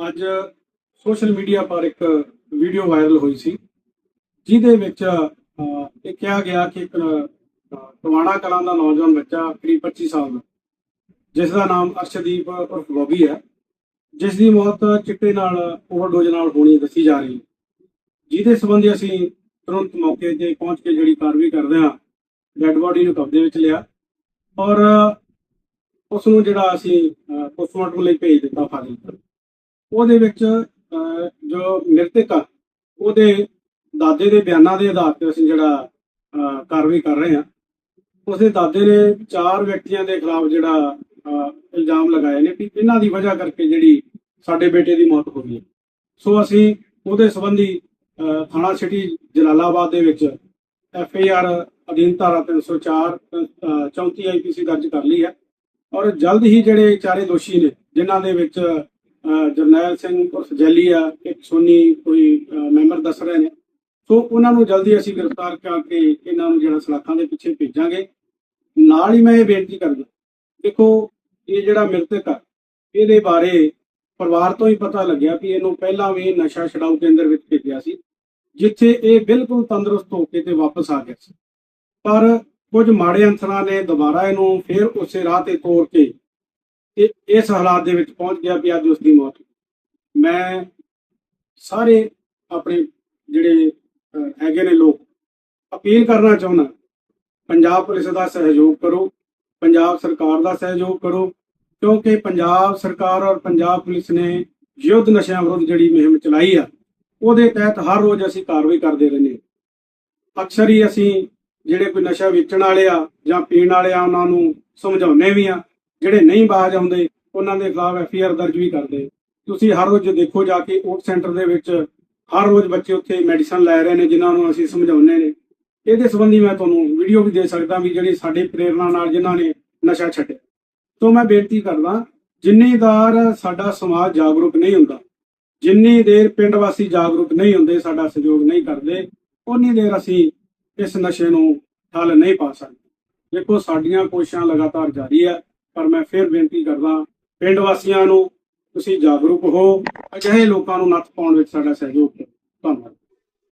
ਅੱਜ social media ਪਰ ਇੱਕ ਵੀਡੀਓ ਵਾਇਰਲ ਹੋਈ ਸੀ ਜਿਹਦੇ ਵਿੱਚ ਇਹ ਕਿਹਾ ਗਿਆ ਕਿ ਇੱਕ ਅਹ, ਟਵਾਣਾ ਕਲਾਂ ਦਾ ਨੌਜਵਾਨ ਬੱਚਾ ਕਰੀਬ 25 ਸਾਲ ਦਾ ਜਿਸ ਦਾ ਨਾਮ ਅਰਸ਼ਦੀਪ ਉਰਫ ਬੋਬੀ ਹੈ ਜਿਸ ਦੀ ਮੌਤ ਚਿੱਟੇ ਨਾਲ ਓਵਰਡੋਜ਼ ਨਾਲ ਹੋਣੀ ਦੱਸੀ ਜਾ ਰਹੀ ਹੈ। ਜਿਹਦੇ ਸੰਬੰਧੀ ਅਸੀਂ ਤੁਰੰਤ ਮੌਕੇ ਤੇ ਪਹੁੰਚ ਕੇ ਜਿਹੜੀ ਕਾਰਵਾਈ ਕਰਦੇ ਹਾਂ ਡੈੱਡ ਬੋਡੀ ਨੂੰ ਕਬਜ਼ੇ ਵਿੱਚ ਲਿਆ ਔਰ ਉਸ ਨੂੰ ਜਿਹੜਾ ਅਸੀਂ ਪੋਸਟਮਾਰਟਮ ਲਈ ਭੇਜ ਦਿੱਤਾ ਫਾਜ਼ਿਲਕਾ। ਉਹਦੇ ਵਿੱਚ ਜੋ ਮ੍ਰਿਤਕ ਆ ਉਹਦੇ ਦਾਦੇ ਦੇ ਬਿਆਨਾਂ ਦੇ ਆਧਾਰ ਤੇ ਅਸੀਂ ਜਿਹੜਾ ਕਾਰਵਾਈ ਕਰ ਰਹੇ ਹਾਂ। ਉਸਦੇ ਦਾਦੇ ਨੇ ਚਾਰ ਵਿਅਕਤੀਆਂ ਦੇ ਖਿਲਾਫ ਜਿਹੜਾ ਇਲਜ਼ਾਮ ਲਗਾਏ ਨੇ ਕਿ ਇਹਨਾਂ ਦੀ ਵਜ੍ਹਾ ਕਰਕੇ ਜਿਹੜੀ ਸਾਡੇ ਬੇਟੇ ਦੀ ਮੌਤ ਹੋ ਗਈ ਹੈ। ਸੋ ਅਸੀਂ ਉਹਦੇ ਸੰਬੰਧੀ ਥਾਣਾ ਸਿਟੀ ਜਲਾਲਾਬਾਦ ਦੇ ਵਿੱਚ ਐਫ ਆਈ ਆਰ ਅਧੀਨ ਧਾਰਾ 304 ਅਹ, 34 ਆਈਪੀਸੀ ਦਰਜ ਕਰ ਲਈ ਹੈ। ਔਰ ਜਲਦ ਹੀ ਜਿਹੜੇ ਚਾਰੇ ਦੋਸ਼ੀ ਨੇ ਜਿਨ੍ਹਾਂ ਦੇ ਵਿੱਚ ਜਰਨੈਲ ਸਿੰਘ ਉਰਫ ਜੈਲੀ ਇੱਕ ਸੋਨੀ ਕੋਈ ਮੈਂਬਰ ਦੱਸ ਰਹੇ ਨੇ। ਸੋ ਉਹਨਾਂ ਨੂੰ ਜਲਦੀ ਅਸੀਂ ਗ੍ਰਿਫਤਾਰ ਕਰਕੇ ਇਹਨਾਂ ਨੂੰ ਜਿਹੜਾ ਸਲਾਖਾਂ ਦੇ ਪਿੱਛੇ ਭੇਜਾਂਗੇ। ਨਾਲ ਹੀ ਮੈਂ ਇਹ ਬੇਨਤੀ ਕਰਦਾ, ਦੇਖੋ, ਇਹ ਜਿਹੜਾ ਮ੍ਰਿਤਕ ਆ, ਇਹਦੇ ਬਾਰੇ ਪਰਿਵਾਰ ਤੋਂ ਹੀ ਪਤਾ ਲੱਗਿਆ ਕਿ ਇਹਨੂੰ ਪਹਿਲਾਂ ਵੀ ਨਸ਼ਾ ਛਡਾਊ ਕੇਂਦਰ ਵਿੱਚ ਭੇਜਿਆ ਸੀ, ਜਿੱਥੇ ਇਹ ਬਿਲਕੁਲ ਤੰਦਰੁਸਤ ਹੋ ਕੇ ਤੇ ਵਾਪਸ ਆ ਗਿਆ ਸੀ। ਪਰ ਕੁਝ ਮਾੜੇ ਅੰਸਰਾਂ ਨੇ ਦੁਬਾਰਾ ਇਹਨੂੰ ਫਿਰ ਉਸੇ ਰਾਹ ਤੇ ਤੋਰ ਕੇ ਤੇ ਇਸ ਹਾਲਾਤ ਦੇ ਵਿੱਚ ਪਹੁੰਚ ਗਿਆ ਵੀ ਅੱਜ ਉਸ ਦੀ ਮੌਤ ਮੈਂ ਸਾਰੇ ਆਪਣੇ ਜਿਹੜੇ ਹੈਗੇ ਨੇ ਲੋਕ ਅਪੀਲ ਕਰਨਾ ਚਾਹੁੰਦਾ, ਪੰਜਾਬ ਪੁਲਿਸ ਦਾ ਸਹਿਯੋਗ ਕਰੋ, ਪੰਜਾਬ ਸਰਕਾਰ ਦਾ ਸਹਿਯੋਗ ਕਰੋ, ਕਿਉਂਕਿ ਪੰਜਾਬ ਸਰਕਾਰ ਔਰ ਪੰਜਾਬ ਪੁਲਿਸ ਨੇ ਯੁੱਧ ਨਸ਼ਿਆਂ ਵਿਰੁੱਧ ਜਿਹੜੀ ਮੁਹਿੰਮ ਚਲਾਈ ਆ, ਉਹਦੇ ਤਹਿਤ ਹਰ ਰੋਜ਼ ਅਸੀਂ ਕਾਰਵਾਈ ਕਰਦੇ ਰਹਿੰਦੇ ਹਾਂ। ਅਕਸਰ ਹੀ ਅਸੀਂ ਜਿਹੜੇ ਕੋਈ ਨਸ਼ਾ ਵੇਚਣ ਵਾਲੇ ਆ ਜਾਂ ਪੀਣ ਵਾਲੇ ਆ, ਉਹਨਾਂ ਨੂੰ ਸਮਝਾਉਂਦੇ ਵੀ ਆ ਜਿਹੜੇ ਨਹੀਂ ਬਾਜ ਆਉਂਦੇ, ਉਹਨਾਂ ਦੇ ਖਿਲਾਫ ਐਫ ਆਈ ਆਰ ਦਰਜ ਵੀ ਕਰਦੇ। ਤੁਸੀਂ ਹਰ ਰੋਜ਼ ਦੇਖੋ ਜਾ ਕੇ ਓਟ ਸੈਂਟਰ ਦੇ ਵਿੱਚ ਹਰ ਰੋਜ਼ ਬੱਚੇ ਉੱਥੇ ਮੈਡੀਸਨ ਲੈ ਰਹੇ ਨੇ, ਜਿਨ੍ਹਾਂ ਨੂੰ ਅਸੀਂ ਸਮਝਾਉਂਦੇ ਨੇ। ਇਹਦੇ ਸੰਬੰਧੀ ਮੈਂ ਤੁਹਾਨੂੰ ਵੀਡੀਓ ਵੀ ਦੇ ਸਕਦਾ ਵੀ ਜਿਹੜੀ ਸਾਡੀ ਪ੍ਰੇਰਣਾ ਨਾਲ ਜਿਨ੍ਹਾਂ ਨੇ ਨਸ਼ਾ ਛੱਡਿਆ। ਤੋਂ ਮੈਂ ਬੇਨਤੀ ਕਰਦਾ, ਜਿੰਨੀ ਦਾਰ ਸਾਡਾ ਸਮਾਜ ਜਾਗਰੂਕ ਨਹੀਂ ਹੁੰਦਾ, ਜਿੰਨੀ ਦੇਰ ਪਿੰਡ ਵਾਸੀ ਜਾਗਰੂਕ ਨਹੀਂ ਹੁੰਦੇ, ਸਾਡਾ ਸਹਿਯੋਗ ਨਹੀਂ ਕਰਦੇ ਉਨੀ ਦੇਰ ਅਸੀਂ ਇਸ ਨਸ਼ੇ ਨੂੰ ਠੱਲ ਨਹੀਂ ਪਾ ਸਕਦੇ। ਦੇਖੋ, ਸਾਡੀਆਂ ਕੋਸ਼ਿਸ਼ਾਂ ਲਗਾਤਾਰ ਜਾਰੀ ਹੈ ਪਰ ਮੈਂ ਫਿਰ ਬੇਨਤੀ ਕਰਦਾ, ਪਿੰਡ ਵਾਸੀਆਂ ਨੂੰ ਤੁਸੀਂ ਜਾਗਰੂਕ ਹੋ, ਅਜਿਹੇ ਲੋਕਾਂ ਨੂੰ ਨੱਥ ਪਾਉਣ ਵਿੱਚ ਸਾਡਾ ਸਹਿਯੋਗ ਕਰੋ। ਧੰਨਵਾਦ।